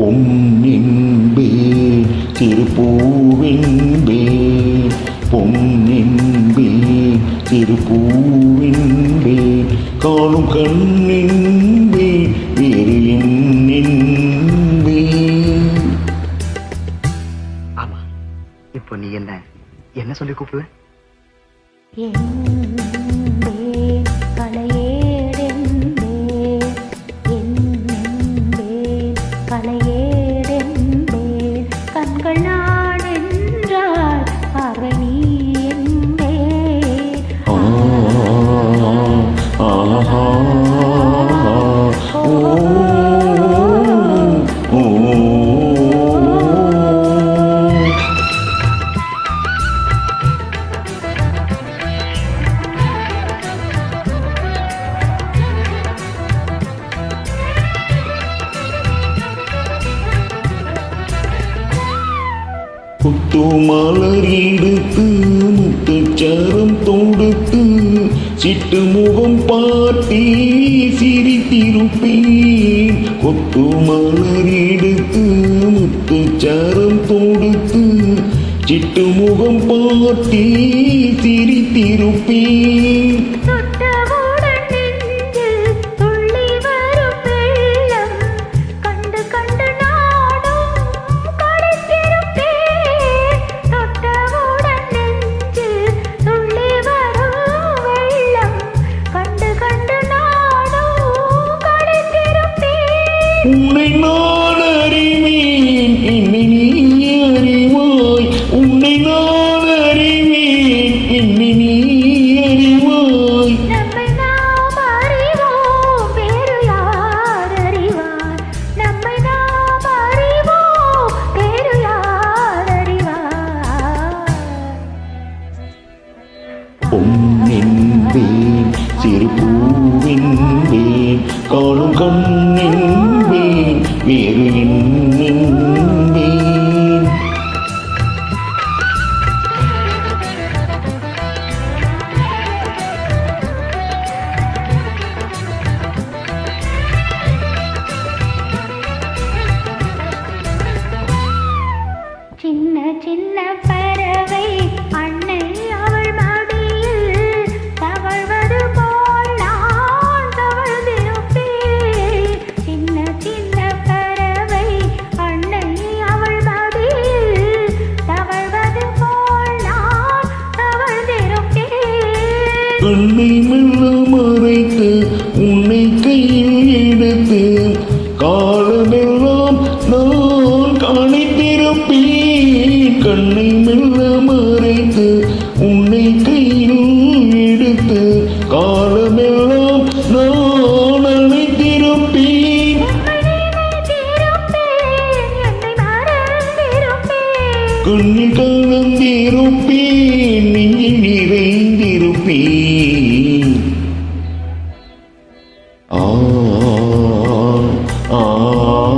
பொன்னின்பே திருப்பூவின்பே. பொன்னின்பே திருப்பூவின்பே. காணும் கண்ணின்பே வேறு என்னின்பே ஆமா இப்போ நீ என்ன என்ன சொல்லி கூப்பிடுவ? என்பே கலையேடென்பே. புத்து மலர் எடுத்து முத்துச்சரம் தொடுத்து சிட்டு முகம் பார்த்தி சிரித்திருப்பேன். கொத்து மலர் எடுத்து முத்துச்சரம் தொடுத்து சிட்டு முகம் பார்த்தி சிரித்திருப்பேன். நான் அறிவேன் என்னை நீ அறிவாய். உன்னை நான் அறிவேன் என்னை நீ அறிவாய். நம்மை நாம் அறிவோம் வேறு யார் கண்ணை மெல்ல மறைத்து உன்னை கையில் எடுத்து காலமெல்லாம் நான் காணித்திருப்பேன் கண்ணை மெல்ல மறைத்து உன்னை கையில் எடுத்து காலமெல்லாம் நான் அழைத்திருப்பேன் கண்ணில் கலந்திருப்பேன் நெஞ்சில் நிறைந்திருப்பேன். Oh.